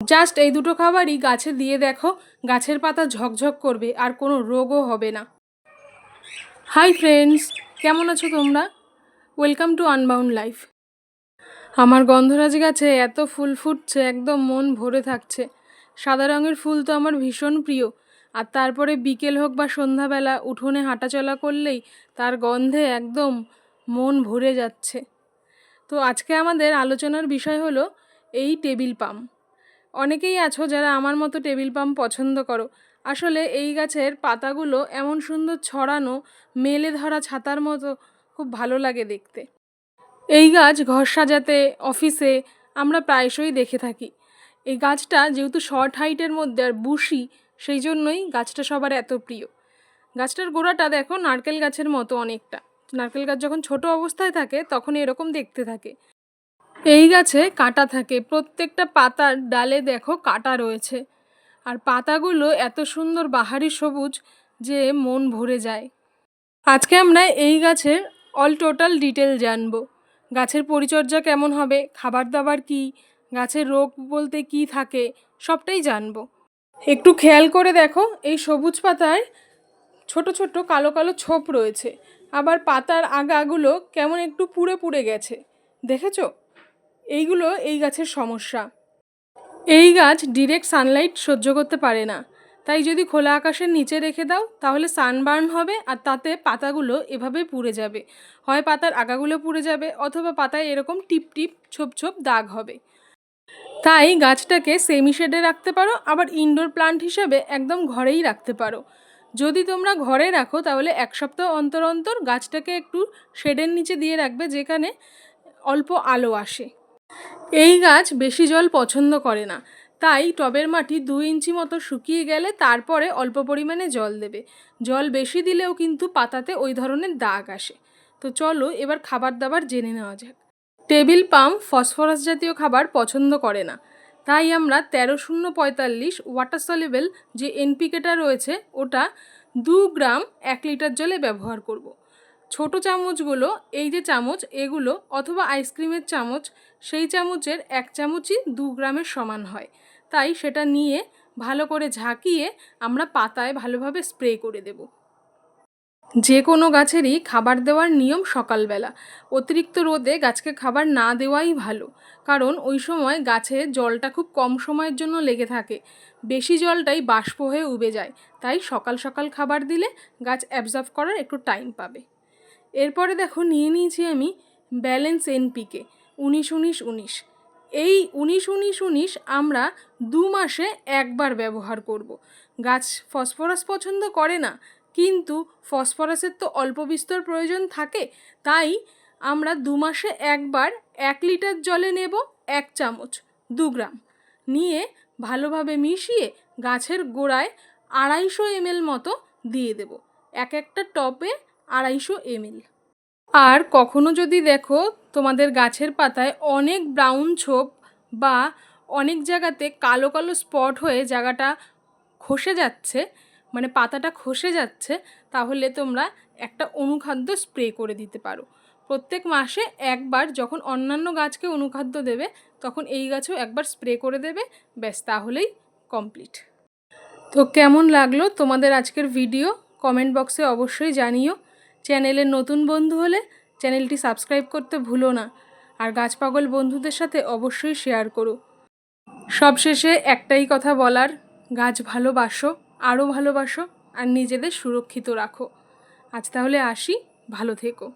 Just এই দুটো খাবারই গাছে দিয়ে দেখো, গাছের পাতা ঝকঝক করবে আর কোনো রোগও হবে না। হাই ফ্রেন্ডস কেমন আছো তোমরা? ওয়েলকাম টু আনবাউন্ড লাইফ আমার গন্ধরাজ গাছে এত ফুল ফুটছে, একদম মন ভরে থাকছে। সাদা রঙের ফুল তো আমার ভীষণ প্রিয়। আর তারপরে বিকেল হোক বা সন্ধ্যাবেলা উঠোনে হাঁটাচলা করলেই তার গন্ধে একদম মন ভরে যাচ্ছে। তো আজকে আমাদের আলোচনার বিষয় হলো, এই টেবিল পাম। অনেকেই আছো যারা আমার মতো টেবিল পাম্প পছন্দ করো। আসলে এই গাছের পাতাগুলো এমন সুন্দর ছড়ানো, মেলে ধরা ছাতার মতো, খুব ভালো লাগে দেখতে। এই গাছ ঘর সাজাতে, অফিসে আমরা প্রায়শই দেখে থাকি। এই গাছটা যেহেতু শর্ট হাইটের মধ্যে আর বুশি, সেই জন্যই গাছটা সবার এত প্রিয়। গাছটার গোড়াটা দেখো নারকেল গাছের মতো অনেকটা। নারকেল গাছ যখন ছোট অবস্থায় থাকে, তখন এরকম দেখতে থাকে। এই গাছে কাঁটা থাকে। প্রত্যেকটা পাতার ডালে দেখো কাঁটা রয়েছে। আর পাতাগুলো এত সুন্দর বাহারি সবুজ যে মন ভরে যায়। আজকে আমরা এই গাছের অল টোটাল ডিটেল জানব। গাছের পরিচর্যা কেমন হবে? খাবার দাবার কি? গাছের রোগ বলতে কি থাকে? সবটাই জানব। একটু খেয়াল করে দেখো, এই সবুজ পাতায় ছোট ছোট কালো কালো ছোপ রয়েছে। আবার পাতার আগাগুলো কেমন একটু পুড়ে পুড়ে গেছে। দেখেছ? এইগুলো এই গাছের সমস্যা। এই গাছ ডিরেক্ট সানলাইট সহ্য করতে পারে না। তাই যদি খোলা আকাশের নিচে রেখে দাও, তাহলে সানবার্ন হবে আর তাতে পাতাগুলো এভাবে পুড়ে যাবে। হয় পাতার আগাগুলো পুড়ে যাবে অথবা পাতায় এরকম টিপ টিপ, ছোপ ছোপ দাগ হবে। তাই গাছটাকে সেমি শেডে রাখতে পারো, আবার ইনডোর প্লান্ট হিসেবে একদম ঘরেই রাখতে পারো। যদি তোমরা ঘরে রাখো, তাহলে এক সপ্তাহ অন্তর অন্তর গাছটাকে একটু শেডের নিচে দিয়ে রাখবে, যেখানে অল্প আলো আসে। এই গাছ বেশি জল পছন্দ করে না। তাই টবের মাটি দু ইঞ্চি মতো শুকিয়ে গেলে তারপরে অল্প পরিমাণে জল দেবে। জল বেশি দিলেও কিন্তু পাতাতে ওই ধরনের দাগ আসে। তো চলো এবার খাবার দাবার জেনে নেওয়া যাক। টেবিল পাম ফসফরাস জাতীয় খাবার পছন্দ করে না। তাই আমরা তেরো শূন্য পঁয়তাল্লিশ ওয়াটার সলিবেল যে এনপিকেটা রয়েছে ওটা দু গ্রাম এক লিটার জলে ব্যবহার করব। ছোট চামচগুলো, এই যে চামচ, এগুলো অথবা আইসক্রিমের চামচ, সেই চামচের এক চামচই দু গ্রামের সমান হয়। তাই সেটা নিয়ে ভালো করে ঝাঁকিয়ে আমরা পাতায় ভালোভাবে স্প্রে করে দেব। যে কোনো গাছেরই খাবার দেওয়ার নিয়ম সকালবেলা। অতিরিক্ত রোদে গাছকে খাবার না দেওয়াই ভালো। কারণ ওই সময় গাছে জলটা খুব কম সময়ের জন্য লেগে থাকে। বেশি জলটাই বাষ্প হয়ে উবে যায়। তাই সকাল সকাল খাবার দিলে গাছ অ্যাবজর্ব করার একটু টাইম পাবে। এরপরে দেখো নিয়ে নিয়েছি আমি ব্যালেন্স এনপিকে, উনিশ উনিশ উনিশ। এই উনিশ উনিশ উনিশ আমরা দু মাসে একবার ব্যবহার করব। গাছ ফসফরাস পছন্দ করে না, কিন্তু ফসফরাসের তো অল্প বিস্তর প্রয়োজন থাকে, তাই আমরা দু মাসে একবার এক লিটার জলে নেব এক চামচ, দু গ্রাম। নিয়ে ভালোভাবে মিশিয়ে গাছের গোড়ায় আড়াইশো এমএল মতো দিয়ে দেব। এক একটা টপে আড়াইশো এমএল। আর কখনো যদি দেখো, তোমাদের গাছের পাতায় অনেক ব্রাউন ছোপ বা অনেক জায়গাতে কালো কালো স্পট হয়ে জায়গাটা খসে যাচ্ছে মানে পাতাটা খসে যাচ্ছে, তাহলে তোমরা একটা অনুখাদ্য স্প্রে করে দিতে পারো। প্রত্যেক মাসে একবার যখন অন্যান্য গাছকে অনুখাদ্য দেবে, তখন এই গাছেও একবার স্প্রে করে দেবে, ব্যাস তাহলেই কমপ্লিট। তো কেমন লাগল তোমাদের আজকের ভিডিও? কমেন্ট বক্সে অবশ্যই জানিও। চ্যানেলের নতুন বন্ধু হলে চ্যানেলটি সাবস্ক্রাইব করতে ভুলো না। আর গাছপাগল বন্ধুদের সাথে অবশ্যই শেয়ার করো। সবশেষে একটাই কথা বলার, গাছ ভালোবাসো আরও ভালোবাসো, আর নিজেদের সুরক্ষিত রাখো। আজ তাহলে আসি, ভালো থেকো।